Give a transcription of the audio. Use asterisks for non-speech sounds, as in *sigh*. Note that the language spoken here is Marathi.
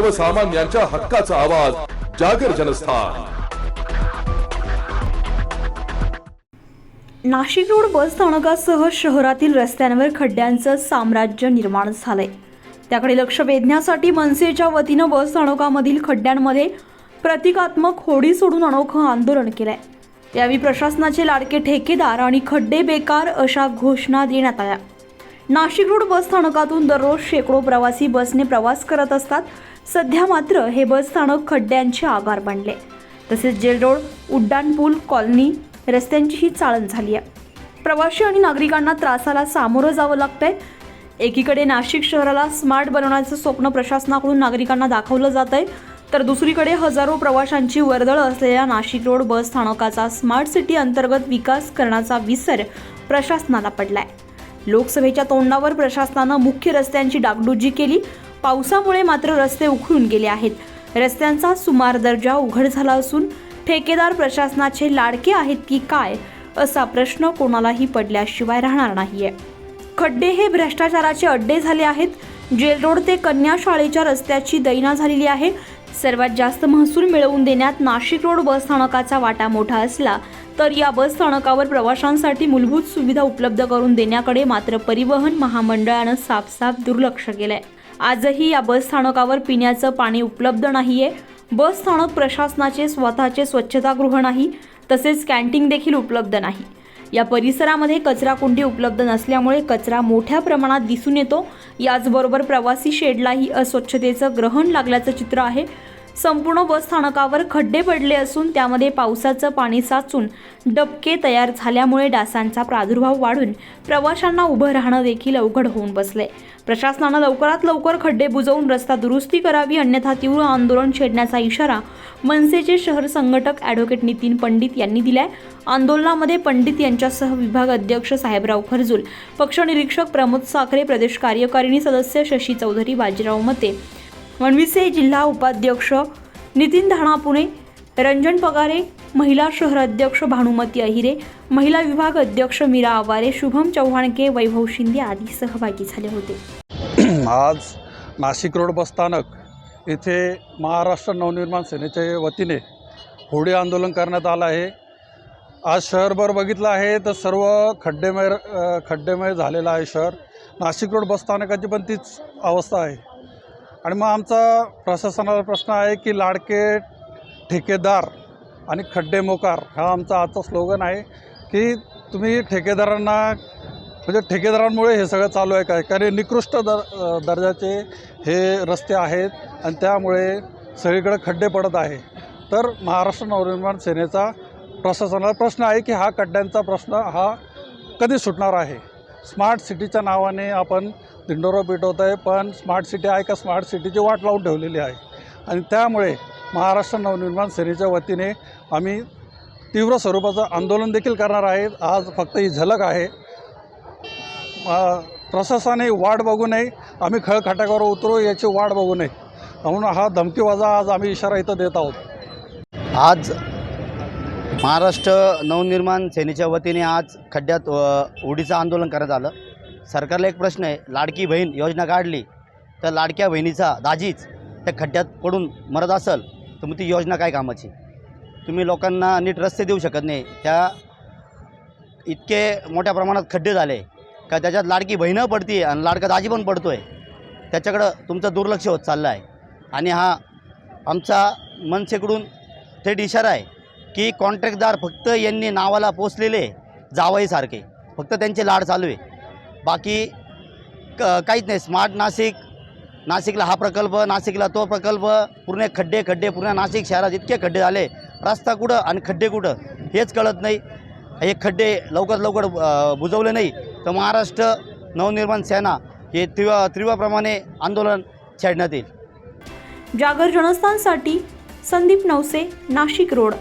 सर्वसामान्यांच्या हक्काचा आवाज जागर जनस्थान. नाशिक रोड बस स्थानकासह शहरातील रस्त्यांवर खड्ड्यांचं साम्राज्य निर्माण झालंय. त्याकडे लक्ष वेधण्यासाठी मनसेच्या वतीनं बस स्थानकामधील खड्ड्यांमध्ये प्रतिकात्मक होडी सोडून अनोखं आंदोलन केलंय. यावेळी प्रशासनाचे लाडके ठेकेदार आणि खड्डे बेकार अशा घोषणा देण्यात आल्या. नाशिक रोड बस स्थानकातून दररोज शेकडो प्रवासी बसने प्रवास करत असतात. सध्या मात्र हे बस स्थानक खड्ड्यांचे आगार बनले तसेच जेल रोड उड्डाणपूल कॉलनी रस्त्यांचीही चाळण झाली आहे. प्रवासी आणि नागरिकांना त्रासाला सामोरं जावं लागतंय. एकीकडे नाशिक शहराला स्मार्ट बनवण्याचं स्वप्न प्रशासनाकडून नागरिकांना दाखवलं जात आहे तर दुसरीकडे हजारो प्रवाशांची वर्दळ असलेल्या नाशिक रोड बस स्थानकाचा स्मार्ट सिटी अंतर्गत विकास करण्याचा विसर प्रशासनाला पडलाय. लोकसभेच्या तोंडावर प्रशासनानं मुख्य रस्त्यांची डागडुजी केली पावसामुळे मात्र रस्ते उखडून गेले आहेत. रस्त्यांचा सुमार दर्जा उघड झाला असून ठेकेदार प्रशासनाचे लाडके आहेत की काय असा प्रश्न कोणालाही पडल्याशिवाय राहणार नाहीये. खड्डे हे भ्रष्टाचाराचे अड्डे झाले आहेत. जेल रोड ते कन्या शाळेच्या रस्त्याची दैना झालेली आहे. सर्वात जास्त महसूल मिळवून देण्यात नाशिक रोड बस स्थानकाचा वाटा मोठा असला तर या बस स्थानकावर प्रवाशांसाठी मूलभूत सुविधा उपलब्ध करून देण्याकडे मात्र परिवहन महामंडळानं साफसाफ दुर्लक्ष केलंय. आजही या बस स्थानकावर पिण्याचं पाणी उपलब्ध नाही बस स्थानक प्रशासनाचे स्वतःचे स्वच्छतागृह नाही तसेच कॅन्टीन देखील उपलब्ध नाही. या परिसरामध्ये कचरा कुंडी उपलब्ध नसल्यामुळे कचरा मोठ्या प्रमाणात दिसून येतो. याचबरोबर प्रवासी शेडलाही अस्वच्छतेचं ग्रहण लागल्याचं चित्र आहे. संपूर्ण बस स्थानकावर खड्डे पडले असून त्यामध्ये पावसाचं पाणी साचून डबके तयार झाल्यामुळे डासांचा प्रादुर्भाव वाढून प्रवाशांना उभं राहणं देखील अवघड होऊन बसले. प्रशासनानं लवकरात लवकर खड्डे बुजवून रस्ता दुरुस्ती करावी अन्यथा तीव्र आंदोलन छेडण्याचा इशारा मनसेचे शहर संघटक ॲडव्होकेट नितीन पंडित यांनी दिलाय. आंदोलनामध्ये पंडित यांच्यासह विभाग अध्यक्ष साहेबराव खरजूल पक्षनिरीक्षक प्रमोद साखरे प्रदेश कार्यकारिणी सदस्य शशी चौधरी बाजीराव मते वणवीचे जिल्हा उपाध्यक्ष नितीन धाणापुणे रंजन पगारे महिला शहर अध्यक्ष भानुमती अहिरे महिला विभाग अध्यक्ष मीरा आवारे शुभम चव्हाणके वैभव शिंदे आदी सहभागी झाले होते. *clears throat* आज नाशिक रोड बसस्थानक येथे महाराष्ट्र नवनिर्माण सेनेच्या वतीने होडी आंदोलन करण्यात आलं आहे. आज शहरभर बघितलं आहे तर सर्व खड्डेमय खड्डेमय झालेलं आहे शहर. नाशिक रोड बसस्थानकाची पण तीच अवस्था आहे. आणि मग आमचा प्रशासनाला प्रश्न आहे की लाडके ठेकेदार आणि खड्डे मोकार हा आमचा आजचा स्लोगन आहे की तुम्ही ठेकेदारांना म्हणजे ठेकेदारांमुळे हे सगळं चालू आहे काय? कारण निकृष्ट दर दर्जाचे हे रस्ते आहेत आणि त्यामुळे सगळीकडे खड्डे पडत आहे. तर महाराष्ट्र नवनिर्माण सेनेचा प्रशासनाला प्रश्न आहे की हा खड्ड्यांचा प्रश्न हा कधी सुटणार आहे? स्मार्ट सिटीच्या नावाने आपण दिंडोरा पेटवत आहे पण स्मार्ट सिटी आहे का स्मार्ट सिटीची वाट लावून ठेवलेली आहे. आणि त्यामुळे महाराष्ट्र नवनिर्माण सेनेच्या वतीने आम्ही तीव्र स्वरूपाचं आंदोलन देखील करणार आहे. आज फक्त ही झलक आहे. प्रशासनाने वाट बघू नये. आम्ही खळखाटावर उतरू याची वाट बघू नये. म्हणून हा धमकीवाजा आज आम्ही इशारा इथं देत आहोत. आज महाराष्ट्र नवनिर्माण सेनेच्या वतीने आज खड्ड्यात उडीचं आंदोलन करण्यात आलं. सरकारला एक प्रश्न आहे लाडकी बहीण योजना काढली तर लाडक्या बहिणीचा दाजीच त्या खड्ड्यात पडून मरत असेल तर मग ती योजना काय कामाची? तुम्ही लोकांना नीट रस्ते देऊ शकत नाही. त्या इतके मोठ्या प्रमाणात खड्डे झाले का त्याच्यात लाडकी बहीणं पडती आणि लाडका दाजी पण पडतो आहे त्याच्याकडं तुमचं दुर्लक्ष होत चाललं आहे आणि हा आमचा मनसेकडून थेट इशारा आहे की कॉन्ट्रॅक्टदार फक्त यांनी नावाला पोचलेले जावईसारखे. फक्त त्यांचे लाड चालू आहे. बाकी क काहीच नाही. स्मार्ट नाशिक नाशिकला हा प्रकल्प नाशिकला तो प्रकल्प पूर्ण खड्डे खड्डे पूर्ण नाशिक शहरात इतके खड्डे झाले. रस्ता कुठं आणि खड्डे कुठं? हेच कळत नाही. हे खड्डे लवकर लवकर बुजवले नाही. तर महाराष्ट्र नवनिर्माण सेना हे तीव्र तीव्रप्रमाणे आंदोलन छेडण्यात येईल. जागर जनस्थानसाठी संदीप नवसे नाशिक रोड.